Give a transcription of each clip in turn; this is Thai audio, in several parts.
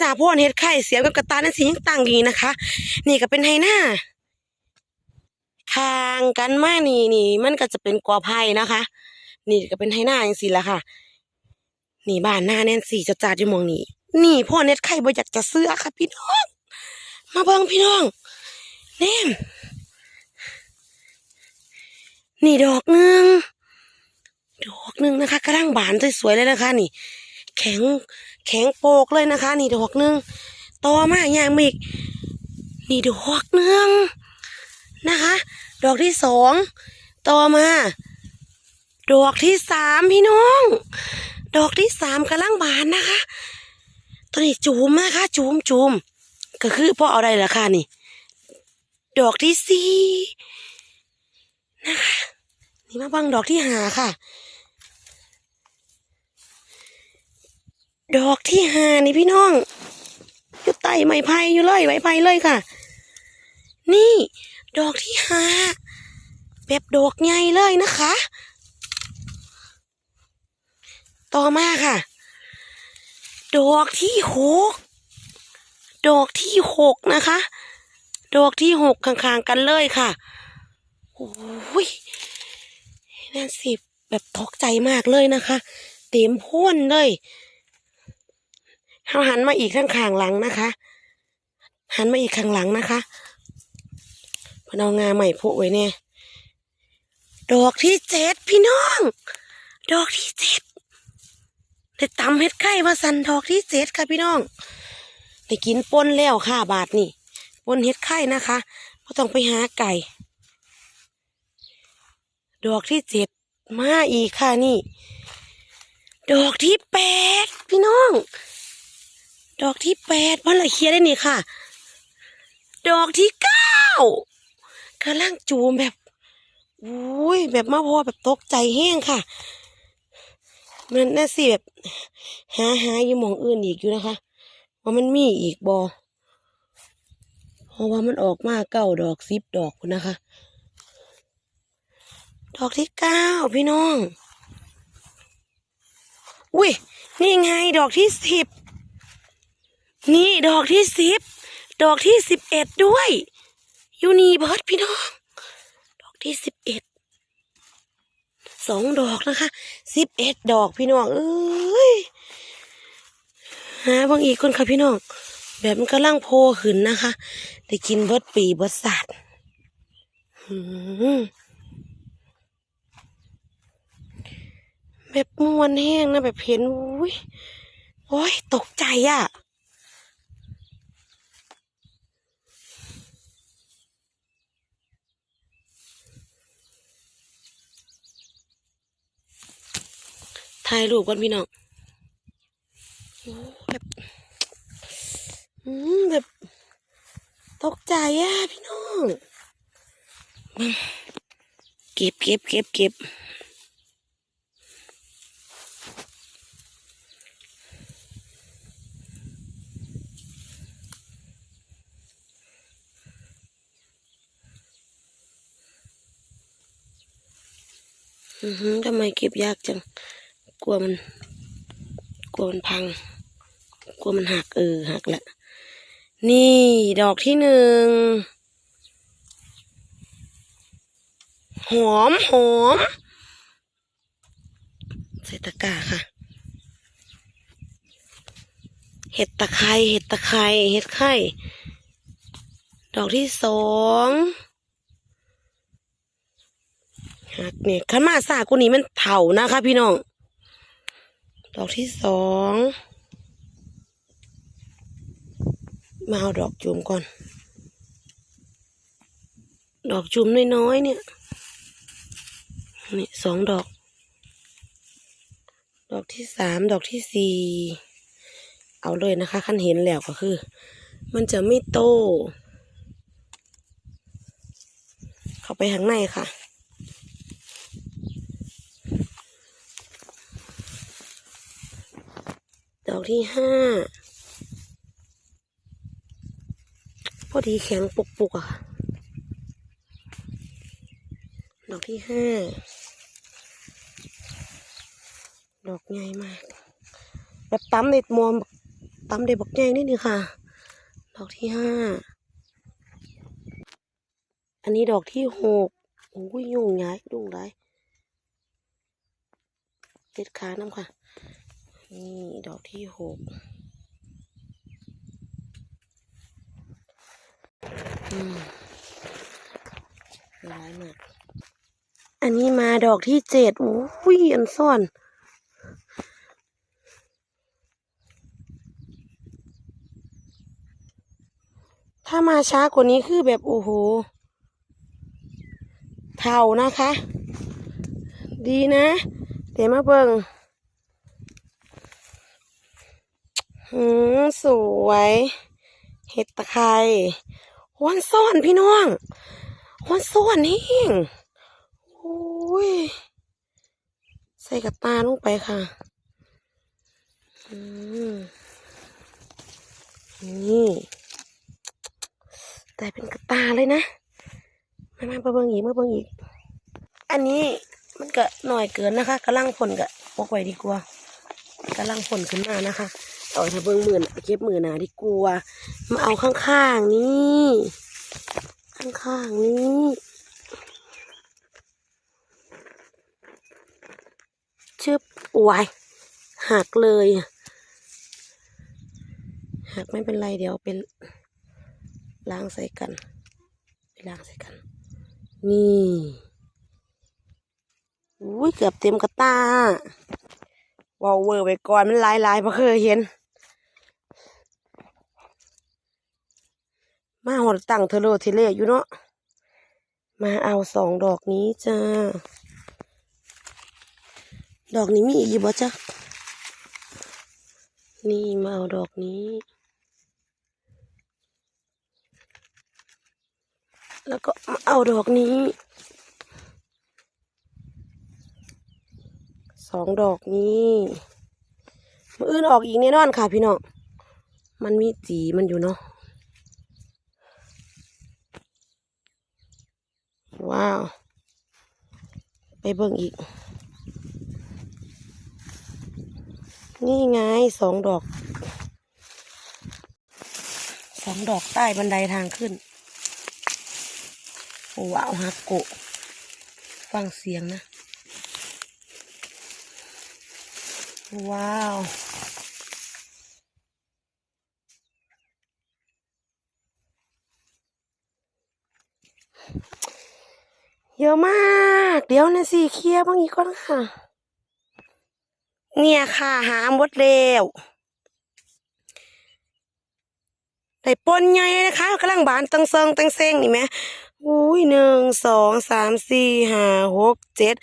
จ้าพ่อเฮ็ดไข่เสียบกับกระตานั่นสิยังตั้งอยู่นี่นะคะ นี่ก็เป็นไฮหน้าคางกันมานี่นี่ มันก็จะเป็นกอไผ่นะคะ นี่ก็เป็นไฮหน้าจังซี่ละค่ะ นี่บ้านหน้าแน่นสีจะจัดอยู่มองนี้นี่พ่อเน็ตไข่บ่อยากจะเสื้อค่ะ พี่น้อง มาเบิ่งพี่น้องแนมนี่ดอกหนึ่งดอกหนึ่งนะคะกระด้างบานสวยๆเลยนะคะ นี่ แข็งแข็งโปกเลยนะคะ นี่ดอกหนึ่งต่อมาอย่างอีกนี่ดอกหนึ่งนะคะ ดอกที่สองต่อมา ดอกที่สามพี่น้อง ดอกที่สามกำลังบานนะคะตัวนี้จูมนะคะจูมจูมก็คือพ่อเอาอะไรล่ะค่ะนี่ ดอกที่สี่นะคะนี่มาบังดอกที่หาค่ะ ดอกที่หานี่พี่น้อง อยู่ใต้ไม้ไผ่อยู่เลยไม้ไผ่เลยค่ะ นี่ ดอกที่หาแบบดอกใหญ่เลยนะคะ ต่อมาค่ะ ดอกที่หกดอกที่หกนะคะ ดอกที่หกข้างๆกันเลยค่ะโอ้ยนั่นสิแบบตกใจมากเลยนะคะ เต็มพ่นเลย เราหันมาอีกข้างๆหลังนะคะ หันมาอีกข้างหลังนะคะพนองาใหม่โพะไว้เนี่ยดอกที่เจ็ดพี่น้อง ดอกที่เจ็ดได้ตำเฮ็ดไข่มาสันดอกที่เจ็ดค่ะพี่น้องได้กินปนแล้วค่ะบาทนี่ปนเฮ็ดไข่นะคะก็ต้องไปหาไก่ ดอกที่เจ็ดมาอีกค่ะนี่ ดอกที่แปดพี่น้อง ดอกที่แปดวันละเคลียได้นี่ค่ะ ดอกที่เก้ากำลังจูมแบบอุ้ยแบบมาพอแบบตกใจแห้งค่ะ มันน่าสิแบบ หาหาอยู่มองอื่นอีกอยู่นะคะ ว่ามันมีอีกบอเพราะว่ามันออกมาเก้าดอกสิบดอกนนะคะ ดอกที่เก้าพี่น้อง อุ้ยนี่ไงดอกที่สิบ นี่ดอกที่สิบดอกที่สิบเอ็ดด้วยยูนีเบิร์ดพี่น้อง ดอกที่สิบเอ็ดสองดอกนะคะสิบเอ็ดดอกพี่น้องเอ้ยหาบางอีกคนค่ะพี่น้อง แบบมันกำลังโพขึ้นนะคะได้กินเบิดปีเบิร์ดสัตว์แบบมวนแห้งนะแบบเห็นอุ้ยโอ้ยตกใจอะ่ะ ถ่ายรูปก่อนพี่น้องแบบแบบตกใจอะพี่น้องเก็บเก็บเก็บเก็บอือหือทำไมเก็บยากจัง กลัวมันกลัวมันพัง กลัวมันหักเออหักละ นี่ดอกที่หนึ่งหอมหอมใส่ตะกร้าค่ะ เห็ดตะไคร้เห็ดตะไคร้เห็ดไข่ดอกที่สองหักเนี่ยขันมาสากุนี้มันเถานะคะพี่น้อง ดอกที่สอง มาเอาดอกจุ่มก่อน ดอกจุ่มน้อยๆเนี่ย นี่สองดอก ดอกที่สาม ดอกที่สี่ เอาเลยนะคะ ขั้นเห็นแล้วก็คือ มันจะไม่โต เข้าไปข้างในค่ะ อกที่ห้าพอดีแข็งปุกๆอะค่ะ ดอกที่ห้า ดอกใหญ่มาก แบบตั้มเด็ดมอมตำได้บักแยงนิดนึงค่ะ ดอกที่ห้า อันนี้ดอกที่หกโอ้ยยุ่งย้ายดุงได้เด็ดขาน้ำค่ะ นี่ดอกที่หกอืมร้ายมาก อันนี้มาดอกที่เจ็ดโอ้ยอันซ่อน ถ้ามาช้ากว่านี้คือแบบโอ้โห เท่านะคะ ดีนะ เดี๋ยวมาเบิง หืมสวย เห็ดตะไคร้วันซ่อนพี่น้องหวนซ่อนนี่โอ้ย ใส่กับตาลงไปค่ะ อืมนี่แต่เป็นกระตาเลยนะมามาเบิ่งอีกมาเบิ่งอีก อันนี้มันก็หน่อยเกินนะคะกำลังผลก็ปกไว้ดีกว่ากำลังผลขึ้นมานะคะ ต่อถ้าเบิ่งมือนเก็บมือหนาดีกว่ามาเอาข้างๆนี่ข้างๆนี้ชึบอวยหักเลยหักไม่เป็นไรเดี๋ยวเป็นล้างใส่กันไปล้างใส่กัน นี่อุ้ยเกือบเต็มกระตาวอลเวอร์ไปก่อนมันลายลายๆเพเคยเห็น มาหอดตั้งเทโลเทเลอยู่เนาะ มาเอาสองดอกนี้จ้า ดอกนี้มีอีกบ่จ๊ะนี่มาเอาดอกนี้ แล้วก็มาเอาดอกนี้ สองดอกนี้มืออื่นออกอีกแน่นอนค่ะพี่น้อง มันมีจีมันอยู่เนาะ ว้าว ไปเบิ่งอีก นี่ไงสองดอก สองดอกใต้บันไดทางขึ้น ว้าวฮักโกฟังเสียงนะ ว้าว เยอะมาก เดี๋ยวนะสิเคลียร์บางอีกก่อนค่ะ เนี่ยค่ะหาหมดแล้วได้ปนใหญ่นะคะกำลังบานตังเซิงตังเซงนี่ไหมอุ้ยหนึ่งสองสามสี่ห้าหกเจ็ด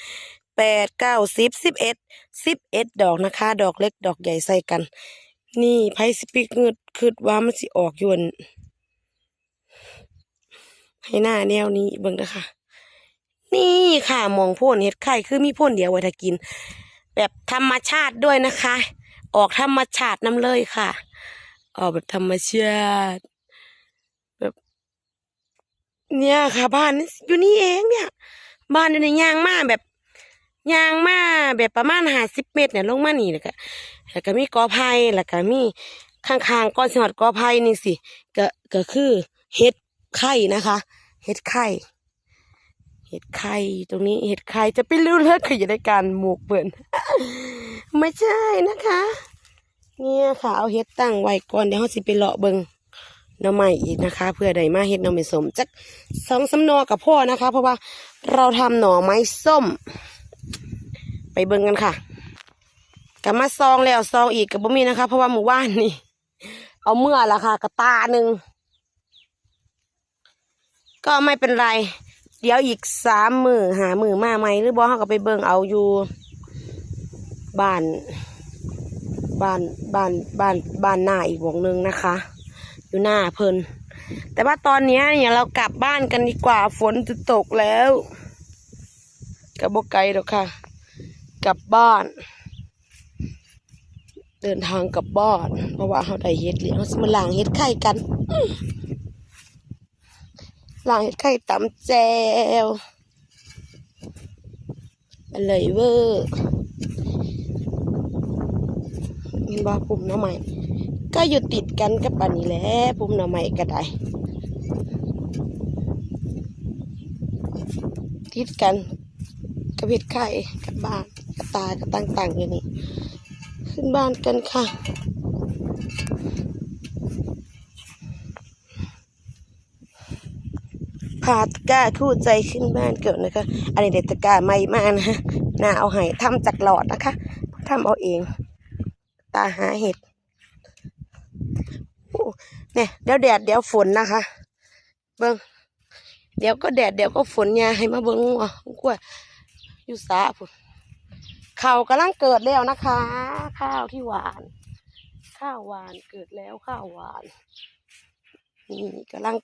แปดเก้าสิบสิบเอ็ดสิบเอ็ดดอกนะคะ ดอกเล็กดอกใหญ่ใส่กัน นี่ไพ่สปิกเงืดคืดว่ามันสิออกยวนให้หน้าแนวนี้เบิ่งเด้อค่ะ นี่ค่ะมองพ่นเห็ดไข่คือมีพ่นเดียวไว้ถ้ากิน แบบธรรมชาติด้วยนะคะ ออกธรรมชาติน้ำเลยค่ะ ออกแบบธรรมชาติแบบ เนี่ยค่ะ บ้านอยู่นี่เองเนี่ย บ้านอยู่ในยางมาแบบยางมาแบบประมาณห้าสิบเมตรเนี่ยลงมานี่แล้วก็แล้วก็มีกอไผ่แล้วก็มีข้างๆก้อนสมัดกอไผ่นี่สิก็ก็คือเห็ดไข่นะคะ เห็ดไข่ เห็ดไข่ตรงนี้เห็ดไข่จะเป็นรูเลือดขยายการหมวกเปิ่นไม่ใช่นะคะ เนี่ยค่ะเอาเห็ดตั้งไว้ก่อนเดี๋ยวเราสิไปเลาะเบิงหน่อไม้อีกนะคะ เพื่อใดมาเห็ดหน่อไม้สมจักสองสำนอกับพ่อนะคะ เพราะว่าเราทำหน่อไม้ส้ม ไปเบิงกันค่ะกลับมาซองแล้วซองอีกกับบ่มีนะคะ เพราะว่าหมู่บ้านนี่ เอาเมื่อละค่ะกระตาหนึ่งก็ไม่เป็นไร เดี๋ยวอีกสามมือหามือมาไหมหรือบ่เขาก็ไปเบิ่งเอาอยู่บ้านบ้านบ้านบ้านบ้านหน้าอีกวงหนึ่งนะคะ อยู่หน้าเพิ่นแต่ว่าตอนนี้เนี่ยเรากลับบ้านกันดีกว่าฝนจะตกแล้วกับบกไกลหรอกค่ะ กลับบ้าน เดินทางกลับบ้าน เพราะว่าเขาได้เฮ็ดแล้วเราสิมล้างเฮ็ดไข่กัน ลางเห็ดไข่ตำแจวอร่อยเวอร์เห็นบ่ปุ่มหน้ำใหม่ก็อยู่ติดกันกับอันนี้แหละปุ่มหน่อไม้ก็ได้ ติดกันกับเห็ดไข่กับบ้านกับตากับต่างๆอยู่นี่ขึ้นบ้านกันค่ะ พาตะก้าคู่ใจขึ้นบ้านเกิดนะคะ อันนี้เด็ดตะก้าใหม่มากนะฮะน่าเอาให้ทำจากหลอดนะคะทำเอาเอง ตาหาเห็ดเนี่ยเดี๋ยวแดดเดี๋ยวฝนนะคะ เบิ้งเดี๋ยวก็แดดเดี๋ยวก็ฝนยาให้มาเบิ้งงัวกล้วยอยู่สาพุ่นข้าวกำลังเกิดแล้วนะคะ ข้าวที่หวาน ข้าวหวานเกิดแล้วข้าวหวานนี่กำลัง